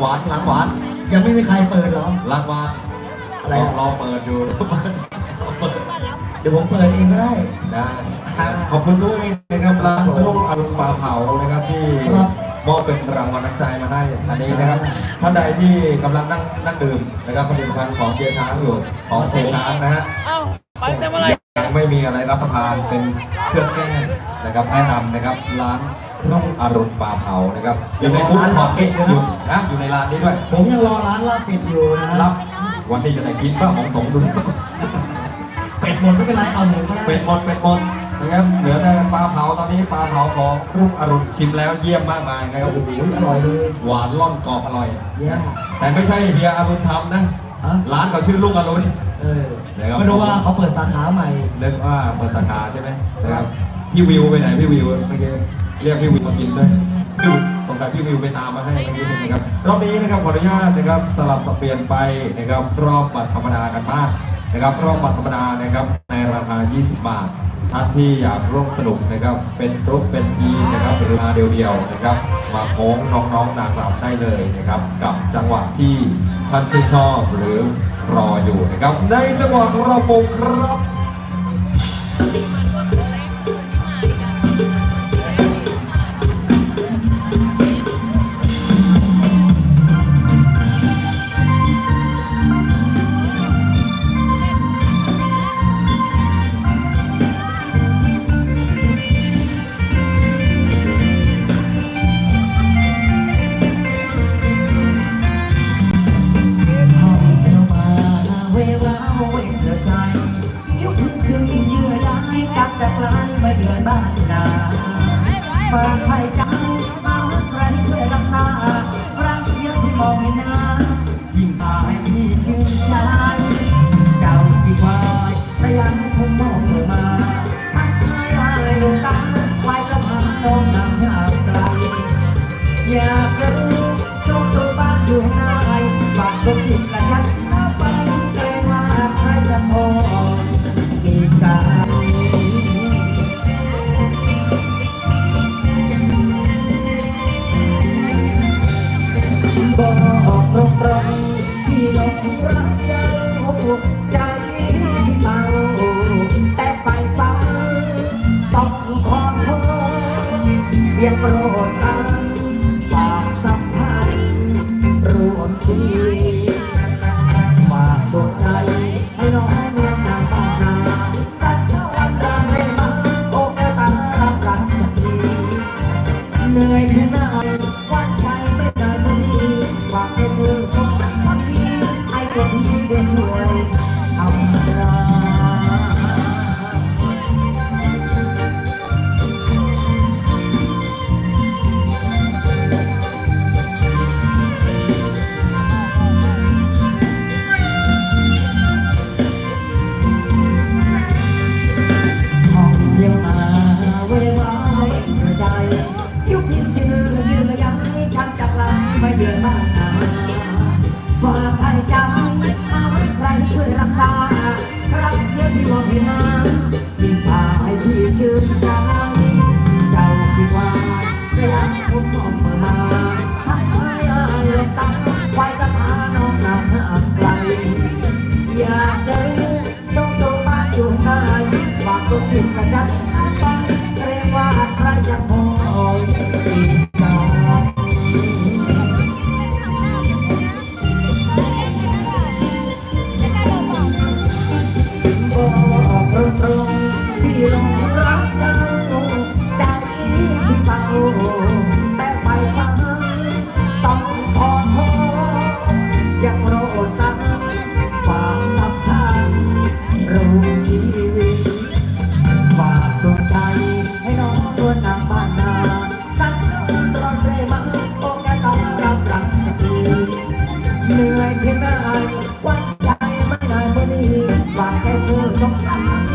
หวานหลังหวานยังไม่มีใครเปิดเหรอหลังหวานอะไรลอะองรอเปิดอยู่เดี๋ยวผมเปิดเองก็ได้ ได้ขอบคุณด้วยนะครับร้านรุ่งอรุณปลาเผานะครับที่ครับมอบเป็นรางวัลน้ำใจมาให้อันนี้นะครับท่านใดที่กำลังนั่งนั่งดื่มนะครับผลิตภัณฑ์ของเบียร์ช้างอยู่ของเสียช้างนะฮะเอ้าไปแต่เมื่อไหรยังไม่มีอะไรรับประทานเป็นเครื่องแก้นะครับแนะนำนะครับร้าน รุ่งอรุณปลาเผานะครับอยู่ในฟู้ดคอร์ทอยู่นะอยู่ในร้านนี้ด้วย ผมยังรอร้านลาบเป็ดอยู่นะรับวันนี้จะได้กินบ้างของสงดูเป็ดหมดไม่เป็นไรเอาหมูก็ได้เป็ดหมดเป็ดหมดนะครับเหลือแต่ปลาเผาตอนนี้ปลาเผาของรุ่งอรุณชิมแล้วเยี่ยมมากมายนะครับโอ้โหอร่อยเลยหวานล่อนกรอบอร่อยเยี่ยมแต่ไม่ใช่เฮียอรุณทำนะฮะร้านเขาชื่อรุ่งอรุณเออนะครับไม่รู้ว่าเขาเปิดสาขาใหม่เรียกว่าเปิดสาขาใช่ไหมนะครับพี่วิวไปไหนพี่วิวเมื่อกี้ เรียกพี่วิวมากินด้วยพี่วิวสงสัยพี่วิวไปตามมาให้เมื่อกี้นะครับรอบนี้นะครับขออนุญาตนะครับสลับสับเปลี่ยนไปนะครับรอบบัตรธรรมดากันบ้างนะครับ รอบบัตรธรรมดานะครับในราคา 20 บาทท่านที่อยากร่วมสนุกนะครับ เป็นรุ๊ปเป็นทีมนะครับหรือมาเดียวๆนะครับ มาโค้งน้องๆนางรำได้เลยนะครับ กับจังหวะที่ท่านชื่นชอบหรือรออยู่นะครับ ในจังหวะของเราโปงครับ ยังโกรธกันฝากสัมพันธ์รวมชีวิต ยุคนี้สื่อยืนยันทันจากลาไม่เดือนมากนาฝากให้จำเอาไว้ใครช่วยรักษา ครับเพื่อที่มองเห็นน้ำยิ่พาให้พี่ชื่นใจ วันใจไม่ได้นี้บาทแค่เสื้อต้องทำ